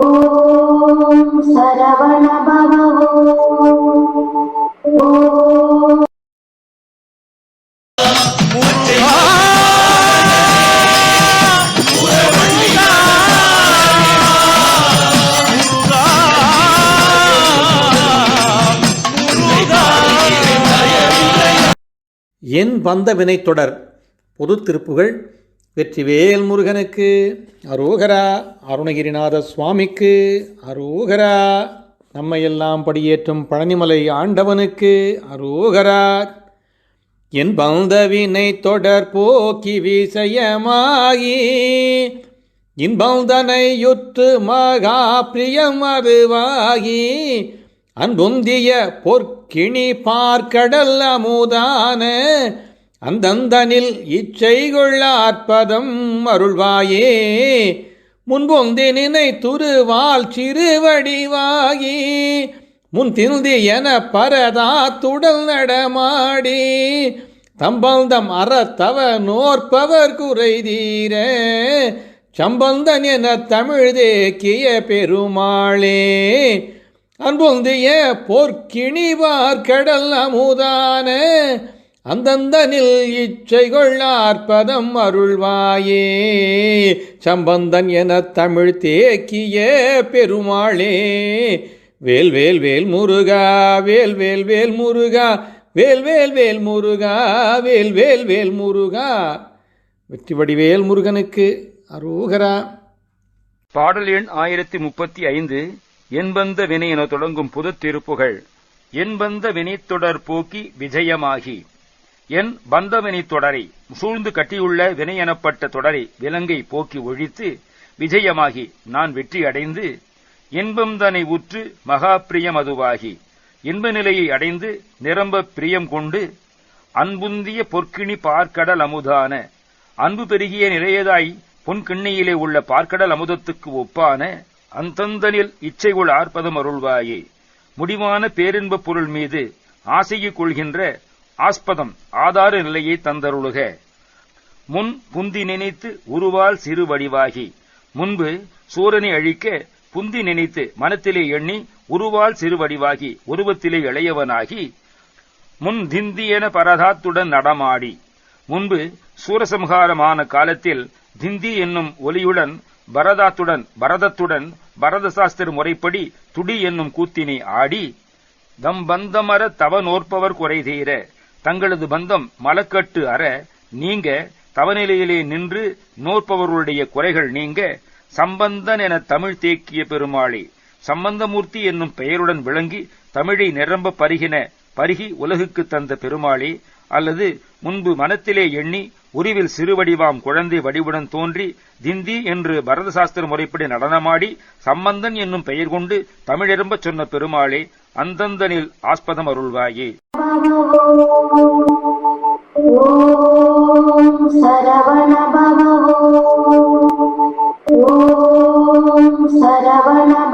ஓம் சரவண பவோ என் வந்த வினைத்தொடர் பொது திருப்புகள் வெற்றிவேல் முருகனுக்கு. அரோகரா அருணகிரிநாத சுவாமிக்கு. அரோகரா நம்மையெல்லாம் படியேற்றும் பழனிமலை ஆண்டவனுக்கு. அரோகரா என் வந்த வினை தொடர் போக்கி விசயமாகி இன்பந்தனையுற்று மகா பிரியம் அதுவாகி அன்புந்திய பொற்கிணி பார்க்கடல் அமுதான அந்தந்தனில் இச்சை கொள்ள அற்பதம் அருள்வாயே. முன்பொந்தி நினை துருவால் சிறுவடிவாகி முன் தில்தி என பரதா துடல் நடமாடி தம்பந்தம் அறத்தவ நோற்பவர் குறைதீர சம்பந்தன் என தமிழ் தேக்கிய பெருமாளே. அன்பொந்திய போர்க்கிணிவார் கடல் அமுதான அந்தந்தனில் இச்சை கொள்ளார்பதம் அருள்வாயே சம்பந்தன் என தமிழ் தேக்கிய பெருமாளே வேல் வேல் வேல் முருகா வேல் வேல் வேல் முருகா வேல் வேல் வேல் முருகா வேல் வேல் வேல் முருகா. வெற்றி வடிவேல் முருகனுக்கு அரோகரா. பாடல் எண் ஆயிரத்தி முப்பத்தி ஐந்து என்பந்த வினை என தொடங்கும் புதுத் திருப்புகள் என்பந்த வினைத்தொடர் போக்கி விஜயமாகி என் பந்த தொடரை சூழ்ந்து கட்டியுள்ள வினை எனப்பட்ட தொடரை விலங்கை போக்கி ஒழித்து விஜயமாகி நான் வெற்றி அடைந்து இன்பம் தனை உற்று மகா பிரியம் அதுவாகி இன்ப நிலையை அடைந்து நிரம்ப பிரியம் கொண்டு அன்புந்திய பொற்கிணி பார்க்கடல் அமுதான அன்பு பெருகிய நிலையதாய் பொன்கிண்ணியிலே உள்ள பார்க்கடல் அமுதத்துக்கு ஒப்பான அந்தந்தனில் இச்சைகுள் ஆர்ப்பதம் அருள்வாயே. முடிவான பேரின்பப் பொருள் மீது ஆசையை கொள்கின்ற ஆஸ்பதம் ஆதார நிலையை தந்தருளுக. முன் புந்தி நினைத்து உருவால் சிறு வடிவாகி முன்பு சூரனை அழிக்க புந்தி நினைத்து மனத்திலே எண்ணி உருவால் சிறு வடிவாகி உருவத்திலே இளையவனாகி முன் திந்தியென பரதாத்துடன் நடமாடி முன்பு சூரசம்ஹாரமான காலத்தில் திந்தி என்னும் ஒலியுடன் பரதாத்துடன் பரதத்துடன் பரத சாஸ்திர முறைப்படி துடி என்னும் கூத்தினை ஆடி தம் பந்தமர தவ நோற்பவர் குறை தீர தங்களது பந்தம் மலக்கட்டு அற நீங்க தவநிலையிலே நின்று நோற்பவர்களுடைய குறைகள் நீங்க சம்பந்தன் என தமிழ் தேக்கிய பெருமாளே சம்பந்தமூர்த்தி என்னும் பெயருடன் விளங்கி தமிழை நிரம்ப பருகின பருகி உலகுக்கு தந்த பெருமாளே அல்லது முன்பு மனத்திலே எண்ணி உருவில் சிறுவடிவாம் குழந்தை வடிவுடன் தோன்றி திந்தி என்று பரத சாஸ்திர முறைப்படி நடனமாடி சம்பந்தன் என்னும் பெயர் கொண்டு தமிழெரும்பச் சொன்ன பெருமாளே அந்தந்தனில் ஆஸ்பதம் அருள்வாயே. சரவண